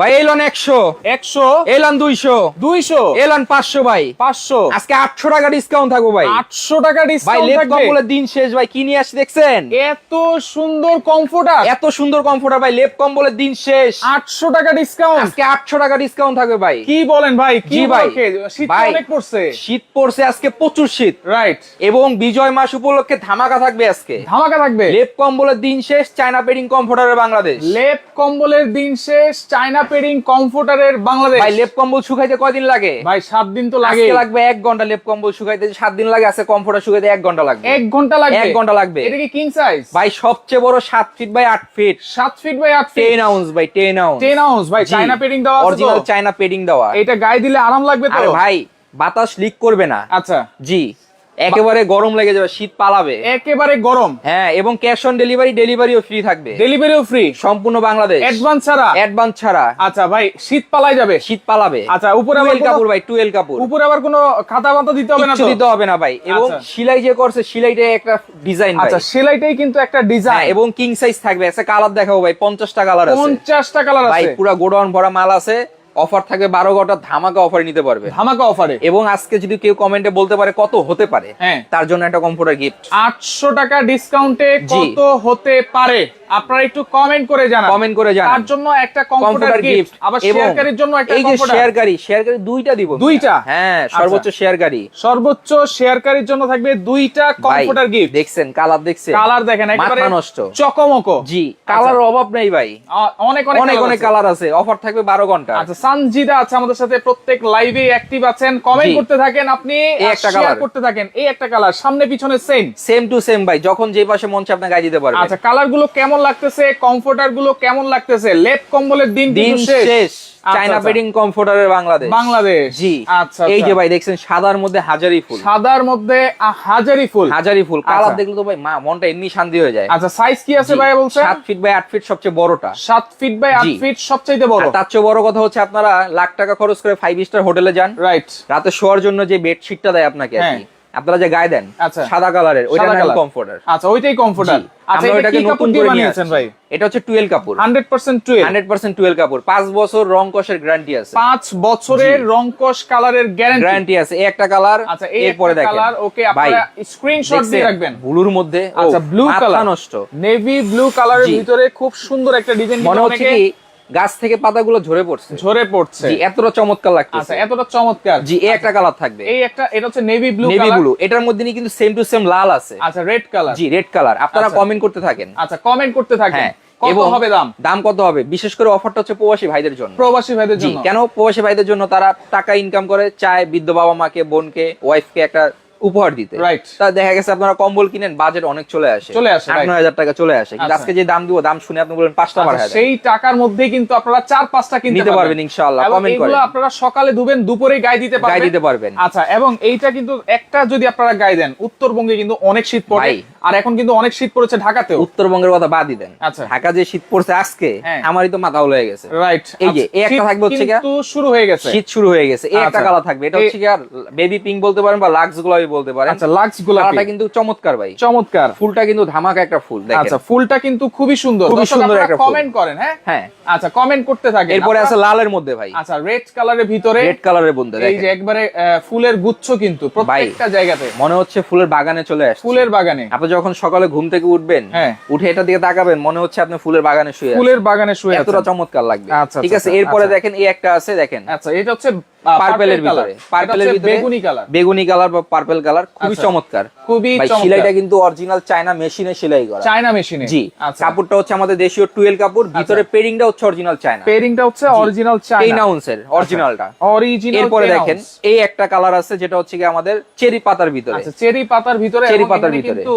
ভাই এলন একশো। একশো। এলন দুইশো। দুইশো। এলন পাঁচশো ভাই। পাঁচশো। আজকে আটশো টাকা ডিসকাউন্ট থাকব ভাই। আটশো টাকা ডিসকাউন্ট লেপ থাকবে। কম্বলের দিন শেষ ভাই। কি নিয়ে আসছে দেখছেন? এত সুন্দর কমফোর্টার এত সুন্দর কমফোর্টার ভাই। লেপ কম্বলের দিন শেষ। আটশো টাকা ডিসকাউন্ট আজকে আটশো টাকা ডিসকাউন্ট থাকবে ভাই। কি বলেন ভাই? কি ভাই। শীত অনেক পড়ছে। শীত পড়ছে আজকে প্রচুর শীত। রাইট এবং বিজয় মাস উপলক্ষে ধামাকা থাকবে আজকে। ধামাকা থাকবে। লেপ কম্বলের দিন শেষ চায়না পেডিং কমফোর্টারের বাংলাদেশ। লেপ কম্বলের দিন শেষ চায়না পেডিং কমফোর্টারের বাংলাদেশ। ভাই লেপ কম্বল শুকাইতে কয়দিন লাগে? ভাই সাত দিন তো লাগে আজকে লাগবে এক ঘণ্টা লেপ কম্বল শুকাইতে। সাত দিন লাগে আছে কমফোর্টার শুকাইতে এক ঘণ্টা লাগবে। এক ঘণ্টা লাগবে? এক ঘণ্টা লাগবে। এটা কি কিং সাইজ ভাই সবচেয়ে বড় সাত ফিট বাই আট ফিট সাত ফিট বাই আট ফিট টেন আউন্স ভাই টেন আউন্স টেন আউন্স ভাই চায়না পেডিং দেওয়া আছে অরিজিনাল চায়না পেডিং দেওয়া। এটা গায়ে দিলে আরাম লাগবে তো? আরে ভাই বাতাস লিক করবে না। আচ্ছা। জি। একেবারে গরম লেগে যাবে শীত পালাবে। একেবারে গরম। হ্যাঁ এবং ক্যাশ অন ডেলিভারি ডেলিভারিও ফ্রি থাকবে। ডেলিভারিও ফ্রি সম্পূর্ণ বাংলাদেশ। অ্যাডভান্স ছাড়া। অ্যাডভান্স ছাড়া। আচ্ছা ভাই শীত পালাই যাবে? শীত পালাবে। আচ্ছা, উপরে আবার কাপড় ভাই টুয়েল কাপড়। উপরে আবার কোনো খাতা বাতা দিতে হবে না তো? দিতে হবে না ভাই। এবং আচ্ছা। সিলাই যে করছে সিলাইটা একটা ডিজাইন আচ্ছা সেলাইটাই কিন্তু একটা হ্যাঁ ডিজাইন এবং কিং সাইজ থাকবে। একটা কালার দেখাবো ভাই পঞ্চাশটা কালার আছে। পঞ্চাশটা কালার আছে। ভাই পুরো গোডাউন ভরা মাল আছে। অফার থাকবে বারো ঘণ্টা ধামাকা অফারে নিতে পারবে। ধামাকা অফারে এবং আজকে যদি কেউ কমেন্টে বলতে পারে কত হতে পারে হ্যাঁ। তার জন্য একটা কম্পিউটার গিফট আটশো টাকা ডিসকাউন্টে কত হতে পারে? আপনারা একটু কমেন্ট করে জানান। কমেন্ট করে জানান। তার জন্য একটা কম্পিউটার গিফট আবার শেয়ারকারীর জন্য একটা এই যে শেয়ারকারী শেয়ারকারী দুইটা দিব দুইটা? হ্যাঁ সর্বোচ্চ শেয়ারকারী সর্বোচ্চ শেয়ারকারীর জন্য থাকবে দুইটা কম্পিউটার গিফট দেখছেন কালার দেখছেন। কালার দেখেন একেবারে নষ্ট। চকমকো। জি কালার অভাব নেই ভাই। অনেক অনেক অনেক। কালার আছে। অফার থাকবে বারো ঘণ্টা। আচ্ছা সানজিদা আছে আমাদের সাথে প্রত্যেক লাইভে অ্যাক্টিভ আছেন। কমেন্ট করতে থাকেন আপনি একটা শেয়ার করতে থাকেন। এই একটা কালার সামনে পিছনে সেম সেম টু সেম ভাই যখন যে পাশে মন চায় আপনি গায়ে দিতে পারবেন। আচ্ছা কালারগুলো কেমন লাগতেছে কমফোর্টারগুলো কেমন লাগতেছে? লেপ কম্বলের দিন দিন শেষ। আচ্ছা, চায়না আচ্ছা। কমফোর্টারের বাংলাদেশ। বাংলাদেশ। জি। আচ্ছা এই যে আচ্ছা। ভাই দেখছেন সাদার মধ্যে হাজারি ফুল। সাদার মধ্যে হাজারি ফুল। হাজারি ফুল। কালার আচ্ছা। দেখলে তো ভাই মা মনটা এমনি শান্তি হয়ে যায়। আচ্ছা সাইজ কি আছে ভাই বলছেন? সাত ফিট বাই আট ফিট সবচেয়ে বড়টা। সাত ফিট বাই আট ফিট সবচাইতে বড়। তার চেয়ে বড় কথা হচ্ছে আপনারা লাখ টাকা খরচ করে ফাইভ স্টার হোটেলে যান। রাইট রাতে শোয়ার জন্য যে বেডশিটটা দেয় আপনাকে আর কি, হ্যাঁ। আপনারা যে গায়ে দেন আচ্ছা। সাদা কালারের ওইটা নাম কমফোর্টার আচ্ছা ওইটাই কমফোর্টার আচ্ছা এটা কি নতুন করে বানিয়েছেন ভাই? এটা হচ্ছে টুয়েল কাপড়। Hundred percent twelve. Hundred percent twill কাপড়। পাঁচ বছর রং কষের গ্যারান্টি আছে। পাঁচ বছরের রংকশ কালারের গ্যারান্টি গ্যারান্টি আছে। এই একটা কালার আচ্ছা এই এরপরে দেখেন। কালার ওকে ভাই আপনারা স্ক্রিনশট দিয়ে রাখবেন। ব্লুর মধ্যে আচ্ছা ব্লু কালার নষ্ট। নেভি ব্লু কালারের। ভিতরে খুব সুন্দর একটা ডিজাইন মনে হচ্ছে কি গাছ থেকে পাতাগুলো ঝরে পড়ছে। ঝরে পড়ছে। জি এতটা চমৎকার লাগছে আচ্ছা এতটা চমৎকার। জি এই একটা কালার থাকবে। এই একটা এটা হচ্ছে নেভি ব্লু নেভি ব্লু এটার মধ্যে কিন্তু সেম টু সেম লাল আছে। আচ্ছা রেড কালার জি রেড কালার আপনারা আচ্ছা। কমেন্ট করতে থাকেন। আচ্ছা কমেন্ট করতে থাকেন। হ্যাঁ কত হবে দাম? দাম কত হবে? বিশেষ করে অফারটা হচ্ছে প্রবাসী ভাইদের জন্য। প্রবাসী ভাইদের জন্য। কেন প্রবাসী ভাইদের জন্য? তারা টাকা ইনকাম করে চায় বৃদ্ধ বাবা মাকে বোনকে ওয়াইফকে একটা উপহার দিতে. তা দেখা গেছে আপনারা কম্বল কিনেন বাজেট অনেক চলে আসে। চলে আসে, আট নয় হাজার টাকা চলে আসে। কিন্তু আচ্ছা। আজকে যে দাম দিব দাম শুনে আপনি বলেন পাঁচটা বার আচ্ছা, সেই টাকার মধ্যেই কিন্তু আপনারা চার পাঁচটা কিনতে নিতে পারবেন। ইনশাল্লাহ কমেন্ট করেন। আপনারা সকালে দুবেন দুপুরে গায়ে দিতে পারবেন। গায়ে দিতে পারবেন। আচ্ছা এবং এইটা কিন্তু একটা যদি আপনারা গায়ে দেন উত্তরবঙ্গে কিন্তু অনেক শীত পড়ে। আর এখন কিন্তু অনেক শীত পড়েছে ঢাকাতেও। উত্তরবঙ্গের কথা বাদই দেন। আচ্ছা। ঢাকা যে শীত পড়ছে আজকে হ্যাঁ। আমারই তো মাথা হয়ে গেছে। রাইট এই যে, এই একটা থাকবে হচ্ছে কিন্তু শুরু হয়ে গেছে। শীত শুরু হয়ে গেছে। এই একটা আচ্ছা। কালার থাকবে। এটা হচ্ছে কি আর বেবি পিঙ্ক বলতে পারেন বা লাক্স গোলাপি বলতে পারেন। আচ্ছা লাক্স গোলাপি কালারটা কিন্তু চমৎকার ভাই। চমৎকার। ফুলটা কিন্তু ধামাকা একটা ফুল দেখেন। আচ্ছা ফুলটা কিন্তু খুবই সুন্দর। খুবই সুন্দর একটা ফুল। কমেন্ট করেন হ্যাঁ? হ্যাঁ। আচ্ছা কমেন্ট করতে থাকেন। এরপরে আছে লালের মধ্যে ভাই। আচ্ছা রেড কালারের ভিতরে রেড কালারের বন্ধু এই যে একবারে ফুলের গুচ্ছ কিন্তু প্রত্যেকটা জায়গাতে। মনে হচ্ছে ফুলের বাগানে চলে আসছে। ফুলের বাগানে। আপনি যখন সকালে ঘুম থেকে উঠবেন হ্যাঁ। উঠে এটা দিকে তাকাবেন মনে হচ্ছে আপনি ফুলের বাগানে শুয়ে ফুলের বাগানে শুয়ে এতটা চমৎকার লাগবে। আচ্ছা, ঠিক আছে আচ্ছা, এরপরে আচ্ছা। দেখেন এই একটা আছে দেখেন। আচ্ছা এটা হচ্ছে পার্পেলের ভিতরে। পার্পেলের ভিতরে বেগুনি কালার বেগুনি কালার বা পার্পেল কালার খুবই আচ্ছা। চমৎকার। খুবই সেলাইটা কিন্তু অরিজিনাল চায়না মেশিনে সেলাই করা। চায়না মেশিনে জি আচ্ছা। কাপড়টা হচ্ছে আমাদের দেশীয় টুয়েল কাপড় ভিতরে পেরিংটা হচ্ছে অরিজিনাল চায়না হচ্ছে অরিজিনাল টেন চায়না আউন্সের অরিজিনালটা অরিজিনাল এরপরে দেখেন এই একটা কালার আছে যেটা হচ্ছে কি আমাদের চেরি পাতার ভিতরে। আচ্ছা চেরি পাতার ভিতরে চেরি পাতার ভিতরে। কিন্তু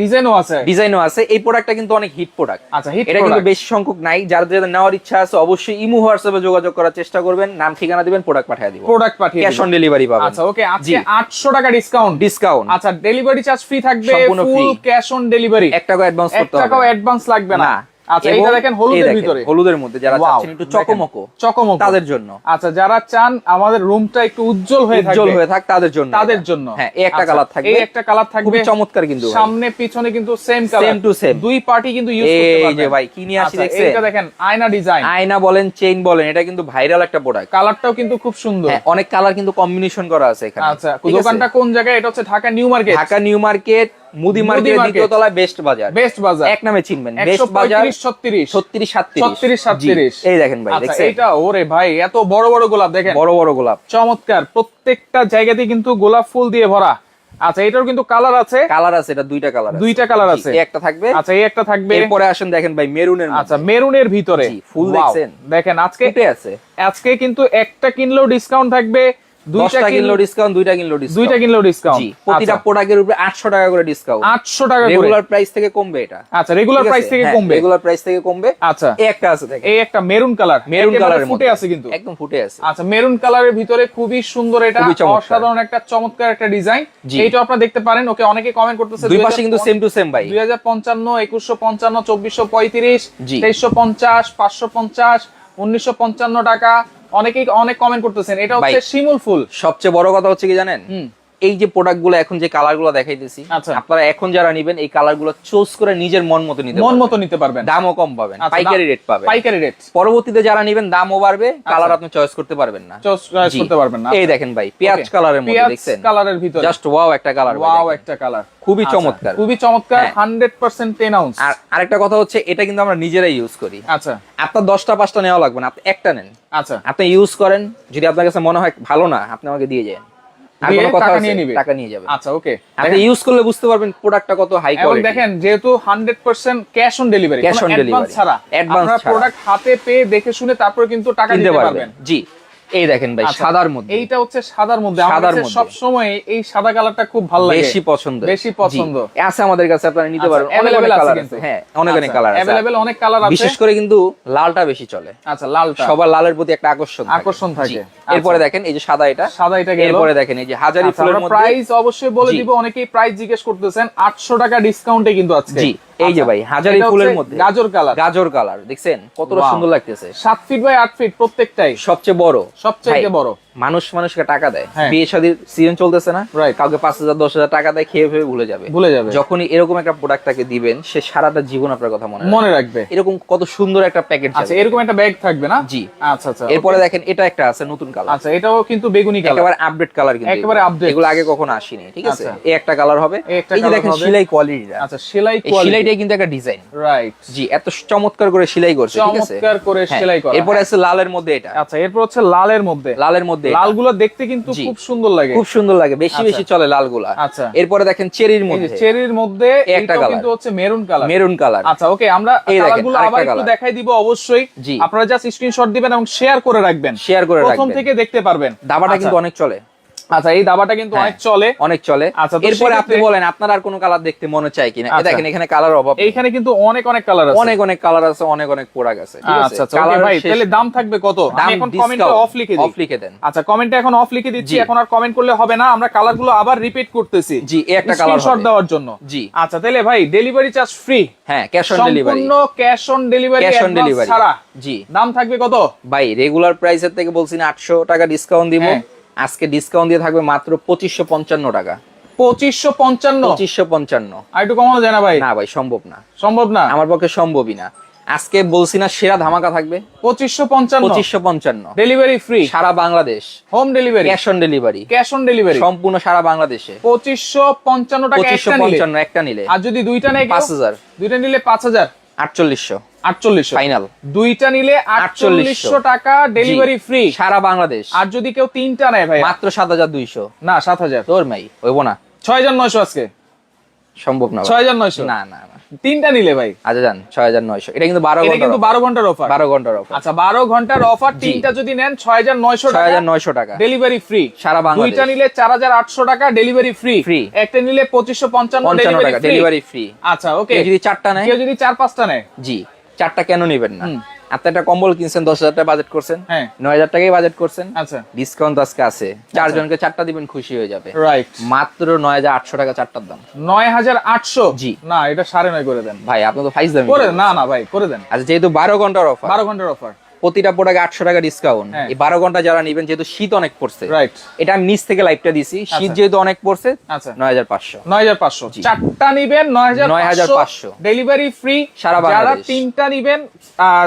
ডিজাইনও আছে। ডিজাইনও আছে। এই প্রোডাক্টটা কিন্তু অনেক হিট প্রোডাক্ট আচ্ছা হিট এটা কিন্তু বেশি সংখ্যক নাই। যার যাদের নেওয়ার ইচ্ছা আছে অবশ্যই ইমো হোয়াটসঅ্যাপে যোগাযোগ করার চেষ্টা করবেন। নাম ঠিকানা দিবেন প্রোডাক্ট পাঠিয়ে দিব। প্রোডাক্ট পাঠিয়ে ক্যাশ অন ডেলিভারি পাবেন। আচ্ছা ওকে আজকে 800 টাকা ডিসকাউন্ট ডিসকাউন্ট আচ্ছা ডেলিভারি চার্জ ফ্রি থাকবে ফুল ক্যাশ অন ডেলিভারি এক টাকা অ্যাডভান্স করতে হবে টাকাও অ্যাডভান্স লাগবে না। আচ্ছা, দেখেন হলুদের ভিতরে। হলুদের মধ্যে যারা চাচ্ছেন একটু চকমকো চকমকো। তাদের জন্য। আচ্ছা যারা চান আমাদের রুমটা একটু উজ্জ্বল হয়ে থাকবে উজ্জ্বল হয়ে থাক তাদের জন্য তাদের জন্য। হ্যাঁ এই একটা আচ্ছা, কালার থাকবে। এই একটা কালার থাকবে। খুবই চমৎকার কিন্তু সামনে পিছনে কিন্তু সেম কালার to same। দুই পার্টি কিন্তু ইউজ করতে এই যে ভাই কি নিয়ে আসি আচ্ছা, দেখছেন এইটা দেখেন আয়না ডিজাইন আয়না বলেন চেইন বলেন এটা কিন্তু ভাইরাল একটা প্রোডাক্ট কালারটাও কিন্তু খুব সুন্দর। হ্যাঁ অনেক কালার কিন্তু কম্বিনেশন করা আছে এখানে। আচ্ছা? দোকানটা কোন জায়গায়? এটা হচ্ছে Dhaka new market. Dhaka new market মুদি মার্কেট। দ্বিতীয় তলায় বেস্ট বাজার। বেস্ট বাজার। এক নামে চিনবেন। বেস্ট বাজার পঁয়ত্রিশ ছত্রিশ। ছত্রিশ সাতত্রিশ। ছত্রিশ, সাতত্রিশ। জি, এই দেখেন ভাই আচ্ছা দেখছেন? এটা ওরে ভাই এত বড় বড় গোলাপ দেখেন। বড় বড় গোলাপ। চমৎকার প্রত্যেকটা জায়গাতে কিন্তু গোলাপ ফুল দিয়ে ভরা। আচ্ছা এটার কিন্তু কালার আছে? কালার আছে এটা দুইটা কালার দুইটা কালার আছে। একটা থাকবে। আচ্ছা এই একটা থাকবে। এরপরে আসেন দেখেন ভাই মেরুনের আচ্ছা মেরুনের ভিতরে। ফুল দেখছেন? দেখেন আজকে আছে। আজকে কিন্তু একটা কিনলেও ডিসকাউন্ট থাকবে। দুইটা কিনলো ডিসকাউন্ট দুইটা কিনলো ডিসকাউন্ট দুইটা কিনলেও ডিসকাউন্ট জি প্রতিটা প্রোডাক্টের উপরে আটশো টাকা করে ডিসকাউন্ট আটশো টাকা করে। রেগুলার প্রাইস থেকে কমবে এটা। আচ্ছা রেগুলার প্রাইস থেকে কমবে। রেগুলার প্রাইস থেকে কমবে। আচ্ছা। এই একটা আছে দেখেন। এই একটা মেরুন কালার মেরুন কালারের ফুটে আছে কিন্তু। একদম ফুটে আছে। আচ্ছা মেরুন কালারের ভিতরে খুবই সুন্দর এটা। অসাধারণ একটা চমৎকার একটা ডিজাইন। এইটা আপনারা দেখতে পারেন। ওকে অনেকে কমেন্ট করতেছে দুই পাশে কিন্তু সেম টু সেম ভাই। দুই হাজার পঞ্চান্ন একুশশো পঞ্চান্ন চব্বিশশো পঁয়ত্রিশ তেইশশো পঞ্চাশ পাঁচশো পঞ্চাশ উনিশশো পঞ্চান্ন টাকা। অনেকেই অনেক কমেন্ট করতেছেন। এটা হচ্ছে শিমুল ফুল। সবচেয়ে বড় কথা হচ্ছে কি জানেন? হুম। এই যে প্রোডাক্টগুলো এখন যে কালারগুলো দেখাইতেছি আচ্ছা। আপনারা এখন যারা নিবেন এই কালারগুলো চুজ করে নিজের মন মতো নিতে মন মতো নিতে পারবেন। দামও কম পাবেন আচ্ছা, পাইকারি রেট পাবেন। পাইকারি রেট পরবর্তীতে যারা নিবেন দামও বাড়বে কালার আপনি চয়েস করতে পারবেন না। চয়েস করতে পারবেন না। এই দেখেন ভাই পেঁয়াজ. কালারের মধ্যে দেখছেন? কালারের ভিতরে। জাস্ট ওয়াও একটা কালার ওয়াও একটা কালার খুবই চমৎকার। খুবই চমৎকার হ্যাঁ। হান্ড্রেড পার্সেন্ট টেন আউন্স আর আরেকটা কথা হচ্ছে এটা কিন্তু আমরা নিজেরাই ইউজ করি। আচ্ছা। আপনার দশটা পাঁচটা নেওয়া লাগবে না আপনি একটা নেন। আচ্ছা। আপনি ইউজ করেন যদি আপনার কাছে মনে হয় ভালো না আপনি আমাকে দিয়ে যান। কোনো কথা টাকা আছে? নিয়ে নিবে। টাকা নিয়ে যাবে। আচ্ছা ওকে আপনি ইউজ করলে বুঝতে পারবেন প্রোডাক্টটা কত হাই এবং দেখেন যেহেতু hundred percent cash on delivery cash on delivery ছাড়া। ছাড়া। প্রোডাক্ট হাতে পেয়ে দেখে শুনে তারপরে কিন্তু টাকা দিতে পারবেন। জি। এই দেখেন ভাই আচ্ছা, সাদার মধ্যে। এইটা হচ্ছে সাদার মধ্যে। সাদার মধ্যে। সব সময় এই সাদা কালারটা খুব ভালো লাগে। বেশি পছন্দ বেশি পছন্দ। আছে আমাদের কাছে আপনারা নিতে আচ্ছা, পারবেন। অনেক অনেক কালার আছে। হ্যাঁ অনেক অনেক আচ্ছা, কালার আছে। available অনেক কালার আছে। বিশেষ করে কিন্তু লালটা বেশি চলে। আচ্ছা লালটা। সবার লালের প্রতি একটা আকর্ষণ থাকে। আকর্ষণ থাকে। এরপরে দেখেন এই যে সাদা এটা। সাদা এটা গেল। এরপরে দেখেন এই যে হাজারি ফুলের মধ্যে। প্রাইস অবশ্যই বলে। দিব অনেকেই প্রাইস জিজ্ঞেস করতেছেন। 800 টাকা ডিসকাউন্টে কিন্তু আজকে। জি। এই যে আচ্ছা, ভাই হাজারি ফুলের মধ্যে। গাজর কালার। গাজর কালার দেখছেন? কতটা সুন্দর লাগতেছে। সাত ফিট বাই আট ফিট প্রত্যেকটাই। সবচেয়ে বড়। সবচেয়ে বড়। মানুষ মানুষকে টাকা দেয়। হ্যাঁ। বিয়ে শাদীর সিজন চলতেছে না। কাউকে পাঁচ হাজার দশ হাজার টাকা দেয় খেয়ে ফেয়ে ভুলে যাবে। ভুলে যাবে। যখনই এরকম একটা প্রোডাক্ট তাকে দিবেন সে সারাটা জীবন আপনার কথা মনে মনে রাখবে। এরকম কত সুন্দর একটা প্যাকেট আচ্ছা এরকম একটা ব্যাগ থাকবে না? জি। আচ্ছা আচ্ছা এরপরে দেখেন এটা একটা আছে নতুন কালার আচ্ছা এটাও কিন্তু বেগুনি কালার একেবারে আপডেট কালার কিন্তু একেবারে update। এগুলো আগে কখনো আসেনি ঠিক আছে? আচ্ছা। এই একটা কালার হবে। এই যে দেখেন সেলাই কোয়ালিটিটা আচ্ছা সেলাই কোয়ালিটি সেলাইটাই কিন্তু একটা ডিজাইন রাইট জি এত চমৎকার করে সেলাই করছে ঠিক আছে? চমৎকার করে হ্যাঁ। সেলাই করা। এরপরে আছে লালের মধ্যে এটা। আচ্ছা এরপর হচ্ছে লালের মধ্যে। লালের মধ্যে এটা। লালগুলো দেখতে কিন্তু খুব সুন্দর লাগে। খুব সুন্দর লাগে বেশি বেশি চলে লালগুলা। আচ্ছা। এরপরে দেখেন চেরির মধ্যে। চেরির মধ্যে একটা কালার। কিন্তু হচ্ছে মেরুন কালার। Maroon colour. আচ্ছা ওকে আমরা কালারগুলো আবার একটু দেখাই দিব অবশ্যই। আপনারা জাস্ট স্ক্রিনশট দিবেন এবং শেয়ার করে রাখবেন। শেয়ার করে প্রথম রাখবেন। থেকে দেখতে পারবেন। দাবাটা আচ্ছা, কিন্তু অনেক চলে। আচ্ছা এই দাবাটা কিন্তু হ্যাঁ। অনেক চলে। অনেক চলে। আচ্ছা, এরপরে আপনি বলেন আপনার আর কোনো কালার দেখতে মনে চায় কিনা? আচ্ছা। দেখেন এখানে কালার অভাব নেই। এইখানে কিন্তু অনেক অনেক কালার আছে। অনেক অনেক কালার আছে অনেক অনেক প্রোডাক্ট আছে আচ্ছা আচ্ছা ভাই তাহলে দাম থাকবে কত? আমি এখন কমেন্টে অফ লিখে দিই। অফ লিখে দেন। আচ্ছা কমেন্টে এখন অফ লিখে দিচ্ছি। এখন আর কমেন্ট করলে হবে না। আমরা কালারগুলো আবার রিপিট করতেছি। জি একটা কালার স্ক্রিনশট দেওয়ার জন্য। জি। আচ্ছা তাহলে ভাই ডেলিভারি চার্জ ফ্রি হ্যাঁ ক্যাশ অন ডেলিভারি সম্পূর্ণ cash on delivery cash on delivery ছাড়া। জি। দাম থাকবে কত? ভাই রেগুলার প্রাইসের থেকে বলছি না আটশো টাকা ডিসকাউন্ট দিব। হ্যাঁ। আজকে ডিসকাউন্ট দিয়ে থাকবে মাত্র পঁচিশশো পঞ্চান্ন টাকা। পঁচিশশো পঞ্চান্ন? পঁচিশশো পঞ্চান্ন। আর একটু কমানো যায় না ভাই? না ভাই সম্ভব না। সম্ভব না? আমার পক্ষে সম্ভবই না। আজকে বলছি না সেরা ধামাকা থাকবে। পঁচিশশো পঞ্চান্ন। পঁচিশশো পঞ্চান্ন। Delivery free Sara Bangladesh. Home delivery cash on delivery cash on delivery সম্পূর্ণ সারা বাংলাদেশে। পঁচিশশো পঞ্চান্ন টাকা পঁচিশশো একটা নিলে। পঞ্চান্ন একটা নিলে। আর যদি দুইটা নেয় কেউ? পাঁচ হাজার। দুইটা নিলে পাঁচ হাজার। আটচল্লিশশো। আটচল্লিশশো। ফাইনাল দুইটা নিলে আটচল্লিশশো। টাকা ডেলিভারি ফ্রি সারা বাংলাদেশ। আর যদি কেউ তিনটা নেয় ভাই মাত্র সাত হাজার দুইশো। না সাত হাজার। তোর মাই হইব না। ছয় হাজার নয়শো আজকে। সম্ভব না ছয় হাজার নয়শো? না না না। তিনটা নিলে ভাই? আচ্ছা যান ছয় হাজার নয়শো। এটা কিন্তু বারো ঘণ্টা কিন্তু বারো ঘণ্টার অফার বারো ঘণ্টার অফার আচ্ছা বারো ঘণ্টার অফার তিনটা যদি নেন ছয় হাজার নয়শো ছয় টাকা। হাজার নয়শো টাকা। ডেলিভারি ফ্রি সারা বাংলাদেশ। দুইটা নিলে চার হাজার আটশো টাকা ডেলিভারি ফ্রি Free। একটা নিলে পঁচিশশো পঞ্চান্ন টাকা ডেলিভারি ফ্রি আচ্ছা ওকে যদি চারটা নেয়? কেউ যদি চার পাঁচটা নেয়? জি। চারটা কেন নেবেন না। আপনি একটা কম্বল কিনছেন দশ হাজার টাকা বাজেট করছেন। হ্যাঁ। নয় হাজার টাকাই বাজেট করছেন। আচ্ছা। ডিসকাউন্ট আজকে আছে। চারজনকে চারটা দিবেন খুশি হয়ে যাবে। রাইট মাত্র নয় হাজার আটশো টাকা চারটার দাম। নয় হাজার আটশো? জি। না এটা সাড়ে নয় করে দেন। ভাই আপনি তো ফাইজ দামি করে না না ভাই করে দেন। আচ্ছা যেহেতু বারো ঘণ্টার অফার বারো ঘণ্টার অফার প্রতিটা প্রোডাক্ট আটশো টাকা ডিসকাউন্ট হ্যাঁ। এই বারো ঘণ্টা যারা নিবেন যেহেতু শীত অনেক পড়ছে রাইট এটা আমি নিচ থেকে লাইভটা দিছি। শীত আচ্ছা। যেহেতু অনেক পড়ছে আচ্ছা। নয় হাজার পাঁচশো। নয় হাজার পাঁচশো। চারটা নিবেন নয় হাজার 9,500 ডেলিভারি ফ্রি সারা যারা বাংলাদেশ। তিনটা নিবেন আর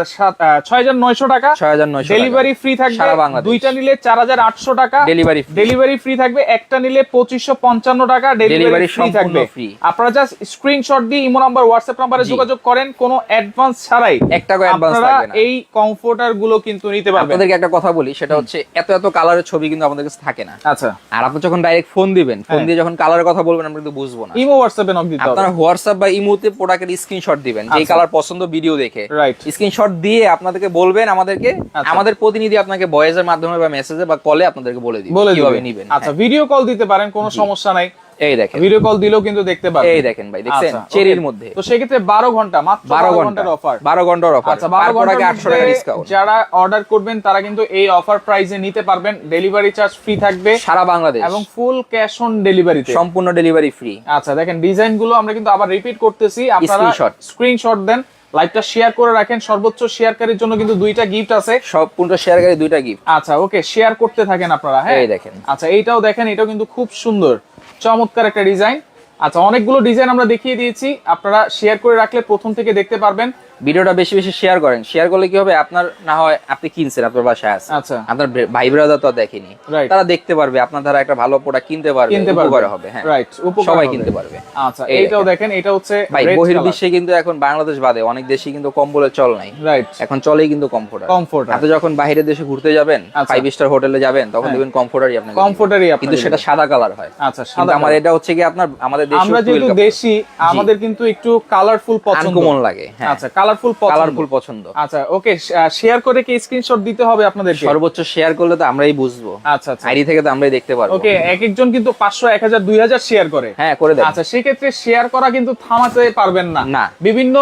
ছয় হাজার নয়শো টাকা। ছয় হাজার নয়শো ডেলিভারি ফ্রি থাকবে। সারা বাংলাদেশ। দুইটা নিলে চার হাজার আটশো টাকা। ডেলিভারি ডেলিভারি ফ্রি থাকবে। একটা নিলে পঁচিশশো পঞ্চান্ন টাকা। ডেলিভারি ফ্রি থাকবে। free। আপনারা জাস্ট স্ক্রিনশট দিয়ে ইমো নাম্বার হোয়াটসঅ্যাপ নাম্বারে যোগাযোগ করেন। কোনো অ্যাডভান্স ছাড়াই এক টাকা আপনারা এই কমফোর্টার গুলো কিন্তু নিতে পারবেন। আপনাদেরকে একটা কথা বলি সেটা হচ্ছে এত এত কালারের ছবি কিন্তু আমাদের কাছে থাকে না। আচ্ছা। আর আপনি যখন ডাইরেক্ট ফোন দিবেন ফোন হ্যাঁ। দিয়ে যখন কালারের কথা বলবেন আমরা কিন্তু বুঝব না। ইমো হোয়াটসঅ্যাপে নক দিতে হবে। আপনারা হোয়াটসঅ্যাপ বা ইমোতে প্রোডাক্টের স্ক্রিনশট দিবেন যে আচ্ছা। কালার পছন্দ ভিডিও দেখে। রাইট স্ক্রিনশট দিয়ে আপনাদেরকে বলবেন আমাদেরকে আচ্ছা। আমাদের প্রতিনিধি আপনাকে ভয়েসের মাধ্যমে বা মেসেজে বা কলে আপনাদেরকে বলে দিবে কীভাবে নিবেন। আচ্ছা হ্যাঁ। ভিডিও কল দিতে পারেন কোনো সমস্যা নাই। এই দেখেন। ভিডিও কল দিলেও কিন্তু দেখতে পারবেন এই দেখেন ভাই দেখছেন? আচ্ছা, চেরির মধ্যে। তো সেক্ষেত্রে বারো ঘণ্টা মাত্র বারো ঘণ্টা। ঘণ্টার অফার বারো ঘণ্টার অফার আচ্ছা বারো তারপর আগে ঘণ্টার আটশো টাকা ডিসকাউন্ট যারা অর্ডার করবেন তারা কিন্তু এই অফার প্রাইসে নিতে পারবেন। ডেলিভারি চার্জ ফ্রি থাকবে। সারা বাংলাদেশ। এবং ফুল ক্যাশ অন ডেলিভারিতে সম্পূর্ণ ডেলিভারি ফ্রি আচ্ছা দেখেন ডিজাইনগুলো আমরা কিন্তু আবার রিপিট করতেছি। আপনারা। স্ক্রিনশট দেন। লাইভটা শেয়ার করে রাখেন। সর্বোচ্চ শেয়ারকারীর জন্য কিন্তু দুইটা গিফট আছে। সম্পূর্ণ শেয়ারকারী দুইটা গিফট আচ্ছা ওকে শেয়ার করতে থাকেন আপনারা হ্যাঁ? এই দেখেন। আচ্ছা এইটাও দেখেন এটাও কিন্তু খুব সুন্দর। চমৎকার একটা ডিজাইন। আচ্ছা অনেকগুলো ডিজাইন আমরা দেখিয়ে দিয়েছি। আপনারা শেয়ার করে রাখলে প্রথম থেকে দেখতে পারবেন। ভিডিওটা বেশি বেশি শেয়ার করেন। শেয়ার করলে কি হবে? আপনার না হয় আপনি কিনছেন আপনার বাসায় আছে। আচ্ছা। আপনার ভাই ব্রাদার তো দেখেনি। তারা দেখতে পারবে আপনার দ্বারা একটা ভালো প্রোডাক্ট কিনতে পারবে কিনতে পারবে। উপকার হবে হ্যাঁ। রাইট সবাই কিনতে পারবে। আচ্ছা এইটাও দেখেন। এটা হচ্ছে ভাই বহির্বিশ্বে কিন্তু এখন বাংলাদেশ বাদে অনেক দেশে কিন্তু কম্বলের চল নাই। রাইট এখন চলেই কিন্তু কমফোর্টার কমফোর্টার আপনি যখন বাইরের দেশে ঘুরতে যাবেন। ফাইভ স্টার হোটেলে যাবেন তখন হ্যাঁ। দেখবেন কমফোর্টারই আপনাকে। কমফোর্টারই কিন্তু সেটা সাদা কালার হয়। আচ্ছা সাদা আমার এটা হচ্ছে কি আপনার আমাদের আমরা যেহেতু দেশি আমাদের কিন্তু একটু কালারফুল পছন্দ। আনকমন লাগে হ্যাঁ। আচ্ছা কালারফুল কালারফুল পছন্দ। আচ্ছা ওকে শেয়ার করে কি স্ক্রিনশট দিতে হবে আপনাদেরকে? সর্বোচ্চ শেয়ার করলে তো আমরাই বুঝব। আচ্ছা আচ্ছা। আইডি থেকে তো আমরাই দেখতে পারব। ওকে এক একজন কিন্তু পাঁচশো এক হাজার দুই হাজার শেয়ার করে। হ্যাঁ করে দেন। আচ্ছা সেক্ষেত্রে শেয়ার করা কিন্তু থামাতে পারবেন না। না। বিভিন্ন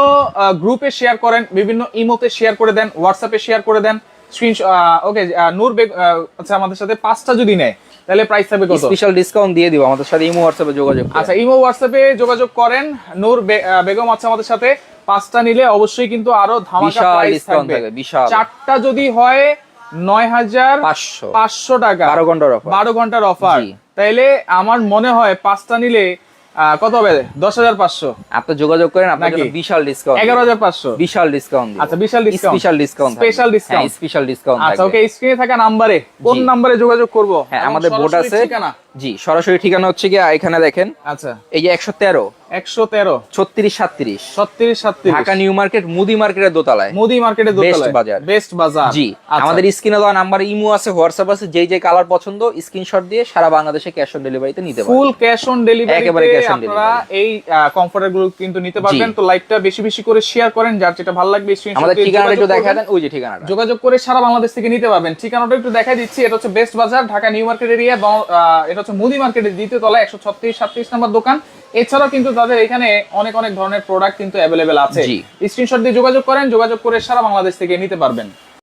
গ্রুপে শেয়ার করেন বিভিন্ন ইমোতে শেয়ার করে দেন হোয়াটসঅ্যাপে শেয়ার করে দেন। স্ক্রিন ওকে নূর বেগ আচ্ছা আমাদের সাথে পাঁচটা যদি নেয় তাহলে প্রাইস থাকবে কত? স্পেশাল ডিসকাউন্ট দিয়ে দিব আমাদের সাথে ইমো হোয়াটসঅ্যাপে যোগাযোগ করুন। আচ্ছা ইমো হোয়াটসঅ্যাপে যোগাযোগ করেন। নূর বেগম আছে আমাদের সাথে। পাঁচটা নিলে অবশ্যই কিন্তু আরও ধামাকা প্রাইস ডিসকাউন্ট থাকবে। বিশাল। চারটা যদি হয় নয় হাজার পাঁচশো। পাঁচশো টাকা। বারো ঘণ্টার অফার বারো ঘণ্টার অফার তাহলে তাইলে আমার মনে হয় পাঁচটা নিলে কত হবে? দশ হাজার পাঁচশো। আপনি যোগাযোগ করেন আপনার জন্য বিশাল ডিসকাউন্ট এগারো হাজার পাঁচশো। বিশাল ডিসকাউন্ট আচ্ছা বিশাল discount special discount special discount special discount আচ্ছা ওকে স্ক্রিনে থাকা নাম্বারে কোন নাম্বারে যোগাযোগ করব? হ্যাঁ আমাদের বোর্ড আছে। ঠিকানা? জি সরাসরি ঠিকানা হচ্ছে কি এখানে দেখেন। আচ্ছা। এই যে একশো তেরো। একশো তেরো। ছত্রিশ সাতত্রিশ। ছত্রিশ সাতত্রিশ। ঢাকা নিউ মার্কেট মুদি মার্কেটের দোতলায়। মোদি মার্কেটে দোতলায়। বাজার। বেস্ট বাজার। জি আচ্ছা। আমাদের স্ক্রিনে দেওয়া নাম্বার ইমো আছে হোয়াটসঅ্যাপ আছে যেই যে কালার পছন্দ স্ক্রিনশট দিয়ে সারা বাংলাদেশে ক্যাশ অন ডেলিভারিতে নিতে পারবেন। ফুল ক্যাশ অন ডেলিভারি একেবারে cash on আপনারা এই কমফোর্টারগুলো কিন্তু নিতে পারবেন। তো লাইভটা বেশি বেশি করে শেয়ার করেন যার যেটা ভালো লাগবে screenshot আমাদের ঠিকানাটা একটু দেখা দেন ওই যে ঠিকানাটা। যোগাযোগ করে সারা বাংলাদেশ থেকে নিতে পারবেন। ঠিকানাটা একটু দেখাই দিচ্ছি এটা হচ্ছে বেস্ট বাজার ঢাকা নিউ মার্কেট এরিয়া এটা হচ্ছে মুদি মার্কেটের দ্বিতীয় তলায় একশো ছত্রিশ সাতত্রিশ নম্বর দোকান। এছাড়াও কিন্তু তাদের এখানে অনেক অনেক ধরনের প্রোডাক্ট কিন্তু অ্যাভেলেবেল আছে। স্ক্রিনশট দিয়ে যোগাযোগ করেন যোগাযোগ করে সারা বাংলাদেশ থেকে নিতে পারবেন।